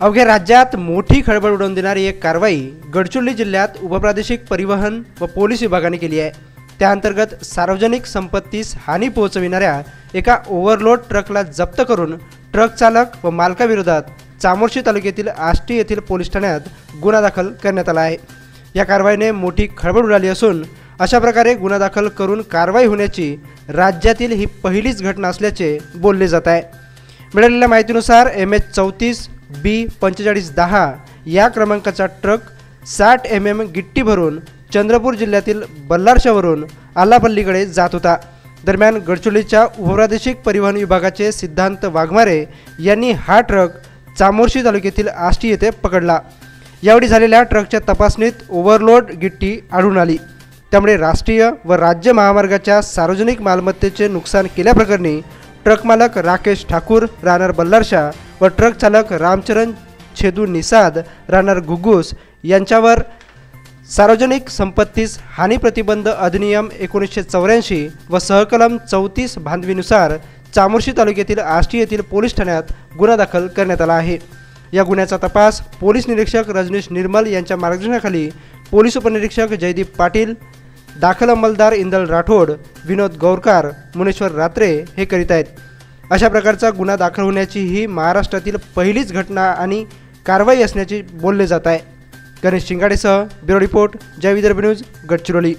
अवघ्या राज्यात मोठी खळबळ उडवून देणारी एक कारवाई गडचिरोली जिल्ह्यात उपप्रादेशिक परिवहन व पोलीस विभागाने केली आहे. त्याअंतर्गत सार्वजनिक संपत्तीस हानी पोहोचविणाऱ्या एका ओव्हरलोड ट्रकला जप्त करून ट्रक चालक व मालकाविरोधात चामोर्शी तालुक्यातील आष्टी येथील पोलीस ठाण्यात गुन्हा दाखल करण्यात आला आहे. या कारवाईने मोठी खळबळ उडाली असून अशा प्रकारे गुन्हा दाखल करून कारवाई होण्याची राज्यातील ही पहिलीच घटना असल्याचे बोलले जात आहे. मिळालेल्या माहितीनुसार एम एच चौतीस बी पंचेचाळीस दहा या क्रमांकाचा ट्रक साठ एम एम गिट्टी भरून चंद्रपूर जिल्ह्यातील बल्लारशावरून आलापल्लीकडे जात होता. दरम्यान गडचिरोलीच्या उपप्रादेशिक परिवहन विभागाचे सिद्धांत वाघमारे यांनी हा ट्रक चामोर्शी तालुक्यातील आष्टी येथे पकडला. यावेळी झालेल्या ट्रकच्या तपासणीत ओव्हरलोड गिट्टी आढळून आली. त्यामुळे राष्ट्रीय व राज्य महामार्गाच्या सार्वजनिक मालमत्तेचे नुकसान केल्याप्रकरणी ट्रक मालक राकेश ठाकूर राहणार बल्लारशा व ट्रक चालक रामचरण छेदू निसाद राहणार घुग्गूस यांच्यावर सार्वजनिक संपत्तीस हानी प्रतिबंध अधिनियम एकोणीसशे चौऱ्याऐंशी व सहकलम चौतीस बांधवीनुसार चामोर्शी तालुक्यातील आष्टी येथील पोलीस ठाण्यात गुन्हा दाखल करण्यात आला आहे. या गुन्ह्याचा तपास पोलीस निरीक्षक रजनीश निर्मल यांच्या मार्गदर्शनाखाली पोलीस उपनिरीक्षक जयदीप पाटील दाखल अंमलदार इंदल राठोड विनोद गौरकार मुनेश्वर रात्रे हे करीत आहेत. अशा प्रकारचा गुन्हा दाखल होण्याची ही महाराष्ट्रातील पहिलीच घटना आणि कारवाई असण्याचे बोलले जात आहे. Ganesh शिंगाडेसह bureau report Jai Vidarbha news Gadchiroli.